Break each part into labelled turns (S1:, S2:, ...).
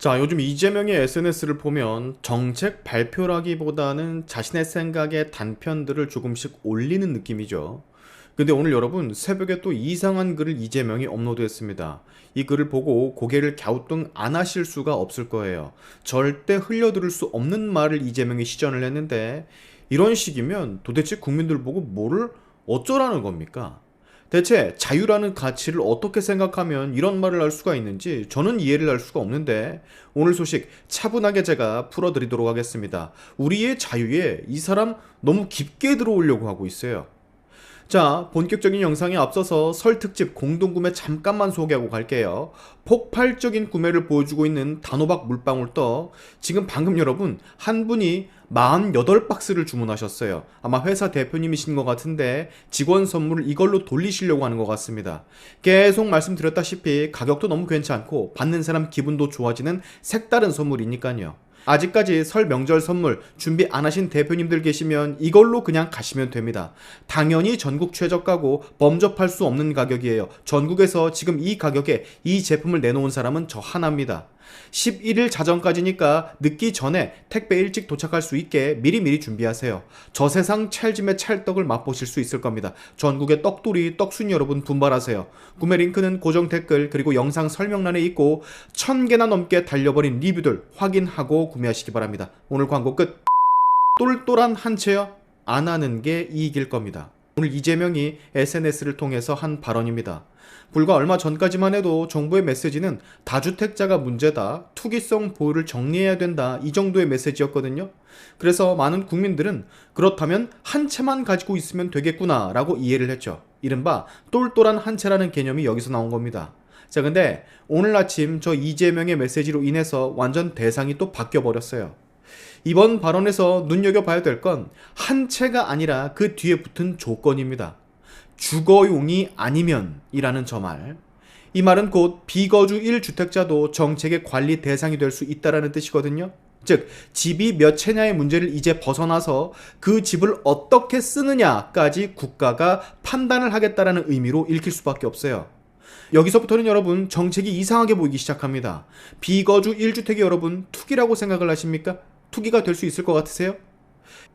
S1: 자, 요즘 이재명의 SNS를 보면 정책 발표라기보다는 자신의 생각의 단편들을 조금씩 올리는 느낌이죠. 근데 오늘 여러분 새벽에 또 이상한 글을 이재명이 업로드했습니다. 이 글을 보고 고개를 갸우뚱 안 하실 수가 없을 거예요. 절대 흘려들을 수 없는 말을 이재명이 시전을 했는데 이런 식이면 도대체 국민들 보고 뭐를 어쩌라는 겁니까? 대체 자유라는 가치를 어떻게 생각하면 이런 말을 할 수가 있는지 저는 이해를 할 수가 없는데 오늘 소식 차분하게 제가 풀어드리도록 하겠습니다. 우리의 자유에 이 사람 너무 깊게 들어오려고 하고 있어요. 자, 본격적인 영상에 앞서서 설 특집 공동구매 잠깐만 소개하고 갈게요. 폭발적인 구매를 보여주고 있는 단호박 물방울 떠 지금 방금 여러분 한 분이 48박스를 주문하셨어요. 아마 회사 대표님이신 것 같은데 직원 선물을 이걸로 돌리시려고 하는 것 같습니다. 계속 말씀드렸다시피 가격도 너무 괜찮고 받는 사람 기분도 좋아지는 색다른 선물이니까요. 아직까지 설 명절 선물 준비 안 하신 대표님들 계시면 이걸로 그냥 가시면 됩니다. 당연히 전국 최저가고 범접할 수 없는 가격이에요. 전국에서 지금 이 가격에 이 제품을 내놓은 사람은 저 하나입니다. 11일 자정까지니까 늦기 전에 택배 일찍 도착할 수 있게 미리미리 준비하세요. 저세상 찰짐의 찰떡을 맛보실 수 있을 겁니다. 전국의 떡돌이 떡순이 여러분 분발하세요. 구매 링크는 고정 댓글 그리고 영상 설명란에 있고 1000개나 넘게 달려버린 리뷰들 확인하고 구매하시기 바랍니다. 오늘 광고 끝. 똘똘한 한 채요? 안 하는 게 이익일 겁니다. 오늘 이재명이 SNS를 통해서 한 발언입니다. 불과 얼마 전까지만 해도 정부의 메시지는 다주택자가 문제다, 투기성 보유를 정리해야 된다, 이 정도의 메시지였거든요. 그래서 많은 국민들은 그렇다면 한 채만 가지고 있으면 되겠구나 라고 이해를 했죠. 이른바 똘똘한 한 채라는 개념이 여기서 나온 겁니다. 자, 근데 오늘 아침 저 이재명의 메시지로 인해서 완전 대상이 또 바뀌어 버렸어요. 이번 발언에서 눈여겨봐야 될 건 한 채가 아니라 그 뒤에 붙은 조건입니다. 주거용이 아니면 이라는 저 말. 이 말은 곧 비거주 1주택자도 정책의 관리 대상이 될 수 있다라는 뜻이거든요. 즉, 집이 몇 채냐의 문제를 이제 벗어나서 그 집을 어떻게 쓰느냐까지 국가가 판단을 하겠다라는 의미로 읽힐 수밖에 없어요. 여기서부터는 여러분 정책이 이상하게 보이기 시작합니다. 비거주 1주택이 여러분 투기라고 생각을 하십니까? 투기가 될 수 있을 것 같으세요?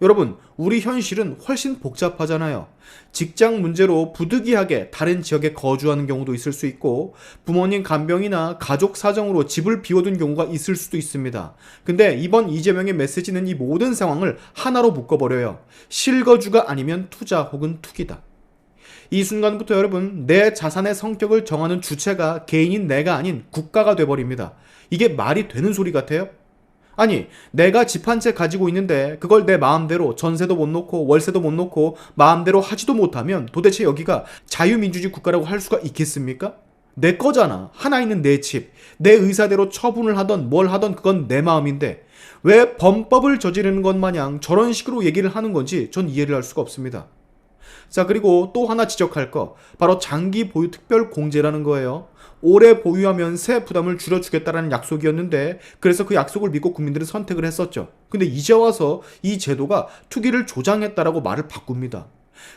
S1: 여러분, 우리 현실은 훨씬 복잡하잖아요. 직장 문제로 부득이하게 다른 지역에 거주하는 경우도 있을 수 있고, 부모님 간병이나 가족 사정으로 집을 비워둔 경우가 있을 수도 있습니다. 근데 이번 이재명의 메시지는 이 모든 상황을 하나로 묶어버려요. 실거주가 아니면 투자 혹은 투기다. 이 순간부터 여러분, 내 자산의 성격을 정하는 주체가 개인인 내가 아닌 국가가 돼버립니다. 이게 말이 되는 소리 같아요? 아니, 내가 집 한 채 가지고 있는데 그걸 내 마음대로 전세도 못 놓고 월세도 못 놓고 마음대로 하지도 못하면 도대체 여기가 자유민주주의 국가라고 할 수가 있겠습니까? 내 거잖아. 하나 있는 내 집. 내 의사대로 처분을 하던 뭘 하던 그건 내 마음인데 왜 범법을 저지르는 것 마냥 저런 식으로 얘기를 하는 건지 전 이해를 할 수가 없습니다. 자, 그리고 또 하나 지적할 거. 바로 장기 보유 특별 공제라는 거예요. 오래 보유하면 세 부담을 줄여주겠다라는 약속이었는데 그래서 그 약속을 믿고 국민들은 선택을 했었죠. 근데 이제 와서 이 제도가 투기를 조장했다라고 말을 바꿉니다.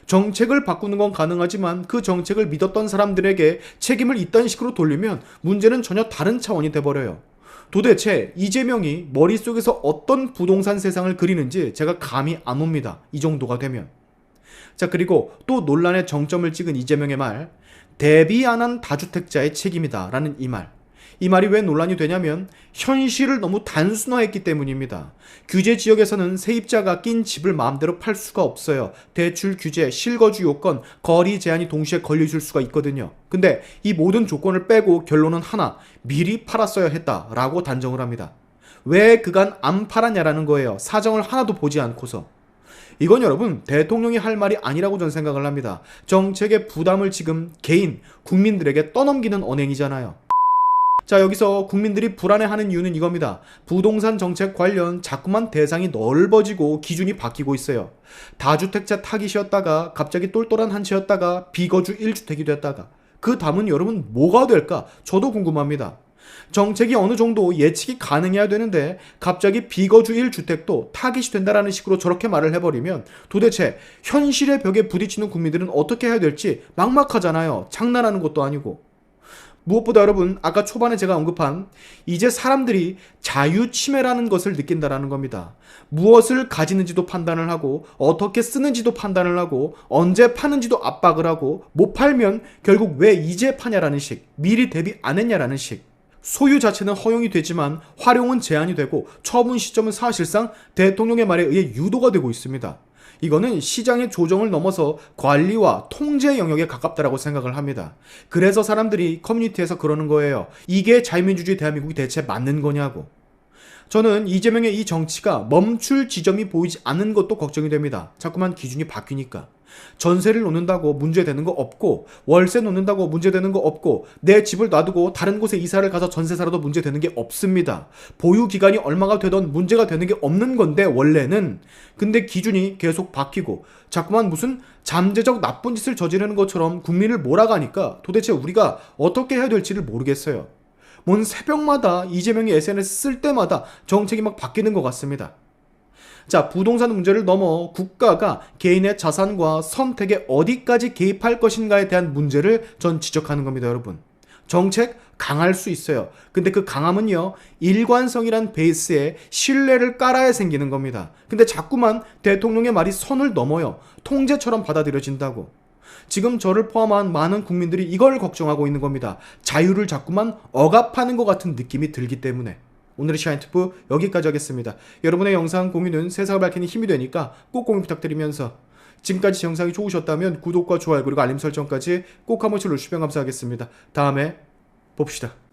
S1: 정책을 바꾸는 건 가능하지만 그 정책을 믿었던 사람들에게 책임을 이딴 식으로 돌리면 문제는 전혀 다른 차원이 돼버려요. 도대체 이재명이 머릿속에서 어떤 부동산 세상을 그리는지 제가 감이 안 옵니다. 이 정도가 되면. 자, 그리고 또 논란의 정점을 찍은 이재명의 말. 대비 안 한 다주택자의 책임이다. 라는 이 말. 이 말이 왜 논란이 되냐면 현실을 너무 단순화했기 때문입니다. 규제 지역에서는 세입자가 낀 집을 마음대로 팔 수가 없어요. 대출 규제, 실거주 요건, 거리 제한이 동시에 걸려있을 수가 있거든요. 근데 이 모든 조건을 빼고 결론은 하나, 미리 팔았어야 했다라고 단정을 합니다. 왜 그간 안 팔았냐라는 거예요. 사정을 하나도 보지 않고서. 이건 여러분 대통령이 할 말이 아니라고 저는 생각을 합니다. 정책의 부담을 지금 개인 국민들에게 떠넘기는 언행이잖아요. 자, 여기서 국민들이 불안해하는 이유는 이겁니다. 부동산 정책 관련 자꾸만 대상이 넓어지고 기준이 바뀌고 있어요. 다주택자 타깃이었다가 갑자기 똘똘한 한 채였다가 비거주 1주택이 됐다가 그 다음은 여러분 뭐가 될까? 저도 궁금합니다. 정책이 어느 정도 예측이 가능해야 되는데 갑자기 비거주 1주택도 타깃이 된다라는 식으로 저렇게 말을 해버리면 도대체 현실의 벽에 부딪히는 국민들은 어떻게 해야 될지 막막하잖아요. 장난하는 것도 아니고. 무엇보다 여러분, 아까 초반에 제가 언급한 이제 사람들이 자유치매라는 것을 느낀다라는 겁니다. 무엇을 가지는지도 판단을 하고, 어떻게 쓰는지도 판단을 하고, 언제 파는지도 압박을 하고, 못 팔면 결국 왜 이제 파냐라는 식, 미리 대비 안 했냐라는 식. 소유 자체는 허용이 되지만 활용은 제한이 되고 처분 시점은 사실상 대통령의 말에 의해 유도가 되고 있습니다. 이거는 시장의 조정을 넘어서 관리와 통제 영역에 가깝다라고 생각을 합니다. 그래서 사람들이 커뮤니티에서 그러는 거예요. 이게 자유민주주의 대한민국이 대체 맞는 거냐고. 저는 이재명의 이 정치가 멈출 지점이 보이지 않는 것도 걱정이 됩니다. 자꾸만 기준이 바뀌니까. 전세를 놓는다고 문제되는 거 없고, 월세 놓는다고 문제되는 거 없고, 내 집을 놔두고 다른 곳에 이사를 가서 전세 살아도 문제되는 게 없습니다. 보유 기간이 얼마가 되던 문제가 되는 게 없는 건데, 원래는. 근데 기준이 계속 바뀌고, 자꾸만 무슨 잠재적 나쁜 짓을 저지르는 것처럼 국민을 몰아가니까 도대체 우리가 어떻게 해야 될지를 모르겠어요. 뭔 새벽마다 이재명이 SNS 쓸 때마다 정책이 막 바뀌는 것 같습니다. 자, 부동산 문제를 넘어 국가가 개인의 자산과 선택에 어디까지 개입할 것인가에 대한 문제를 전 지적하는 겁니다, 여러분. 정책 강할 수 있어요. 근데 그 강함은요, 일관성이란 베이스에 신뢰를 깔아야 생기는 겁니다. 근데 자꾸만 대통령의 말이 선을 넘어요. 통제처럼 받아들여진다고. 지금 저를 포함한 많은 국민들이 이걸 걱정하고 있는 겁니다. 자유를 자꾸만 억압하는 것 같은 느낌이 들기 때문에. 오늘의 샤인트프 여기까지 하겠습니다. 여러분의 영상 공유는 세상을 밝히는 힘이 되니까 꼭 공유 부탁드리면서 지금까지 제 영상이 좋으셨다면 구독과 좋아요 그리고 알림 설정까지 꼭 한 번씩 눌러주시면 감사하겠습니다. 다음에 봅시다.